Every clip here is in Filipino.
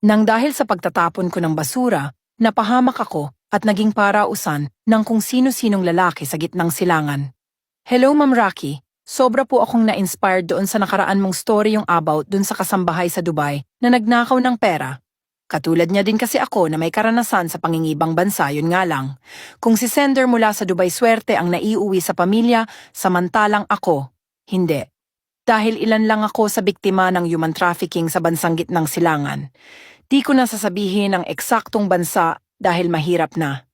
Nang dahil sa pagtatapon ko ng basura, napahamak ako at naging parausan ng kung sino-sinong lalaki sa gitnang silangan. Hello Ma'am Rocky, sobra po akong na-inspired doon sa nakaraan mong story yung about doon sa kasambahay sa Dubai na nagnakaw ng pera. Katulad niya din kasi ako na may karanasan sa pangingibang bansa, yun nga lang. Kung si sender mula sa Dubai swerte ang naiuwi sa pamilya, samantalang ako, hindi. Dahil ilan lang ako sa biktima ng human trafficking sa bansang gitnang silangan. Di ko na sasabihin ang eksaktong bansa dahil mahirap na.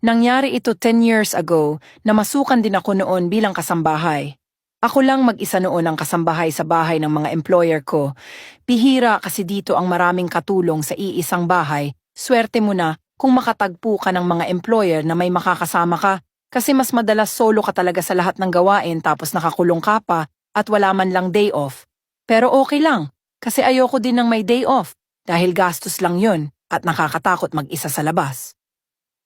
Nangyari ito 10 years ago na masukan din ako noon bilang kasambahay. Ako lang mag-isa noon ang kasambahay sa bahay ng mga employer ko. Bihira kasi dito ang maraming katulong sa iisang bahay. Swerte mo na kung makatagpo ka ng mga employer na may makakasama ka kasi mas madalas solo ka talaga sa lahat ng gawain tapos nakakulong ka pa at wala man lang day off. Pero okay lang kasi ayoko din ng may day off dahil gastos lang yun at nakakatakot mag-isa sa labas.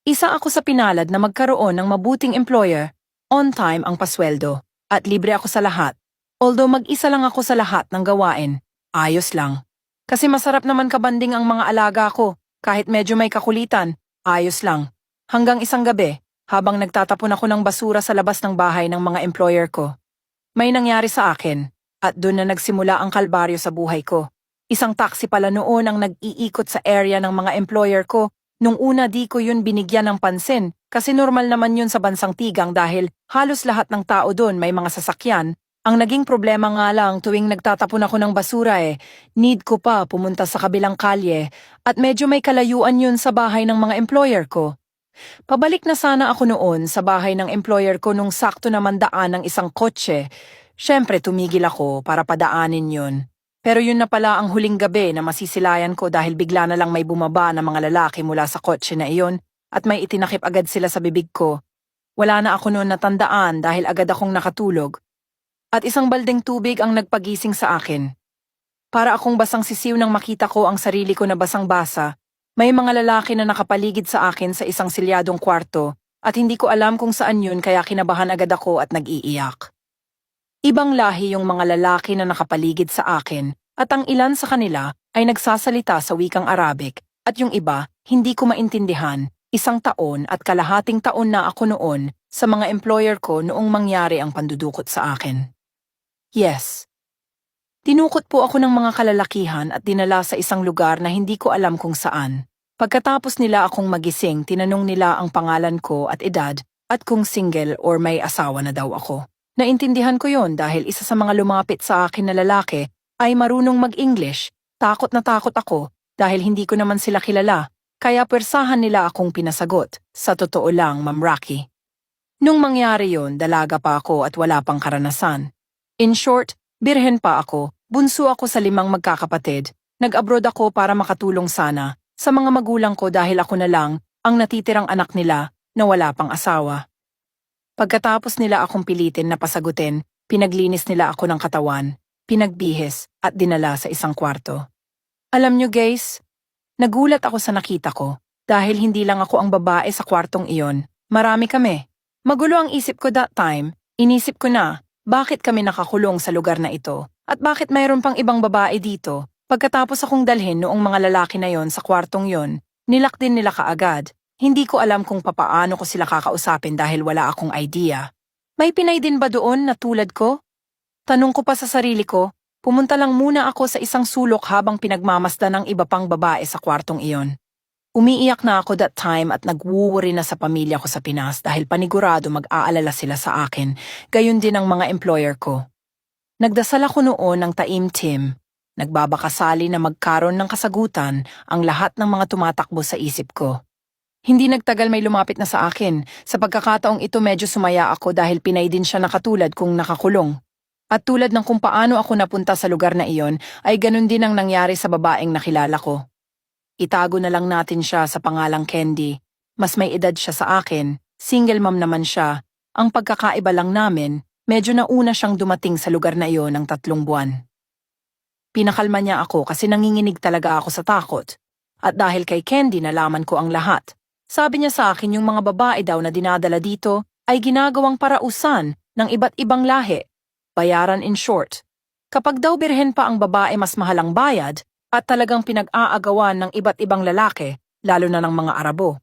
Isa ako sa pinalad na magkaroon ng mabuting employer, on time ang pasweldo, at libre ako sa lahat. Although mag-isa lang ako sa lahat ng gawain, ayos lang. Kasi masarap naman kabanding ang mga alaga ko, kahit medyo may kakulitan, ayos lang. Hanggang isang gabi, habang nagtatapon ako ng basura sa labas ng bahay ng mga employer ko. May nangyari sa akin, at doon na nagsimula ang kalbaryo sa buhay ko. Isang taxi pala noon ang nag-iikot sa area ng mga employer ko Nung una di ko yun binigyan ng pansin kasi normal naman yun sa bansang tigang dahil halos lahat ng tao doon may mga sasakyan. Ang naging problema nga lang tuwing nagtatapon ako ng basura eh, need ko pa pumunta sa kabilang kalye at medyo may kalayuan yun sa bahay ng mga employer ko. Pabalik na sana ako noon sa bahay ng employer ko nung sakto naman daan ng isang kotse. Siyempre tumigil ako para padaanin yun. Pero yun na pala ang huling gabi na masisilayan ko dahil bigla na lang may bumaba na mga lalaki mula sa kotse na iyon at may itinakip agad sila sa bibig ko. Wala na ako noon natandaan dahil agad akong nakatulog. At isang baldeng tubig ang nagpagising sa akin. Para akong basang sisiw nang makita ko ang sarili ko na basang-basa, may mga lalaki na nakapaligid sa akin sa isang silyadong kwarto at hindi ko alam kung saan yun kaya kinabahan agad ako at nag-iiyak. Ibang lahi yung mga lalaki na nakapaligid sa akin at ang ilan sa kanila ay nagsasalita sa wikang Arabic at yung iba hindi ko maintindihan. Isang taon at kalahating taon na ako noon sa mga employer ko noong mangyari ang pandudukot sa akin. Yes. Tinukot po ako ng mga kalalakihan at dinala sa isang lugar na hindi ko alam kung saan. Pagkatapos nila akong magising, tinanong nila ang pangalan ko at edad at kung single or may asawa na daw ako. Naintindihan ko yon dahil isa sa mga lumapit sa akin na lalaki ay marunong mag-English. Takot na takot ako dahil hindi ko naman sila kilala, kaya persahan nila akong pinasagot. Sa totoo lang, Ma'am Rocky. Nung mangyari yon, dalaga pa ako at wala pang karanasan. In short, birhen pa ako, bunso ako sa limang magkakapatid. Nag-abroad ako para makatulong sana sa mga magulang ko dahil ako na lang ang natitirang anak nila na wala pang asawa. Pagkatapos nila akong pilitin na pasagutin, pinaglinis nila ako ng katawan, pinagbihis at dinala sa isang kwarto. Alam nyo guys, nagulat ako sa nakita ko dahil hindi lang ako ang babae sa kwartong iyon. Marami kami. Magulo ang isip ko that time, inisip ko na, bakit kami nakakulong sa lugar na ito? At bakit mayroon pang ibang babae dito? Pagkatapos akong dalhin noong mga lalaki na yon sa kwartong yon, nilak din nila kaagad hindi ko alam kung papaano ko sila kakausapin dahil wala akong idea. May Pinay din ba doon na tulad ko? Tanong ko pa sa sarili ko, pumunta lang muna ako sa isang sulok habang pinagmamasda ng iba pang babae sa kwartong iyon. Umiiyak na ako that time at nagwuwari na sa pamilya ko sa Pinas dahil panigurado mag-aalala sila sa akin, gayon din ang mga employer ko. Nagdasal ako noon ng taim-tim. Nagbabakasali na magkaroon ng kasagutan ang lahat ng mga tumatakbo sa isip ko. Hindi nagtagal may lumapit na sa akin. Sa pagkakataong ito medyo sumaya ako dahil pinay din siya nakatulad kung nakakulong. At tulad ng kung paano ako napunta sa lugar na iyon, ay ganun din ang nangyari sa babaeng nakilala ko. Itago na lang natin siya sa pangalang Candy. Mas may edad siya sa akin, single mom naman siya. Ang pagkakaiba lang namin, medyo nauna siyang dumating sa lugar na iyon ng tatlong buwan. Pinakalma niya ako kasi nanginginig talaga ako sa takot. At dahil kay Candy nalaman ko ang lahat, sabi niya sa akin yung mga babae daw na dinadala dito ay ginagawang parausan ng iba't ibang lahi. Bayaran in short. Kapag daw birhen pa ang babae mas mahalang bayad, at talagang pinag-aagawan ng iba't ibang lalaki, lalo na ng mga Arabo.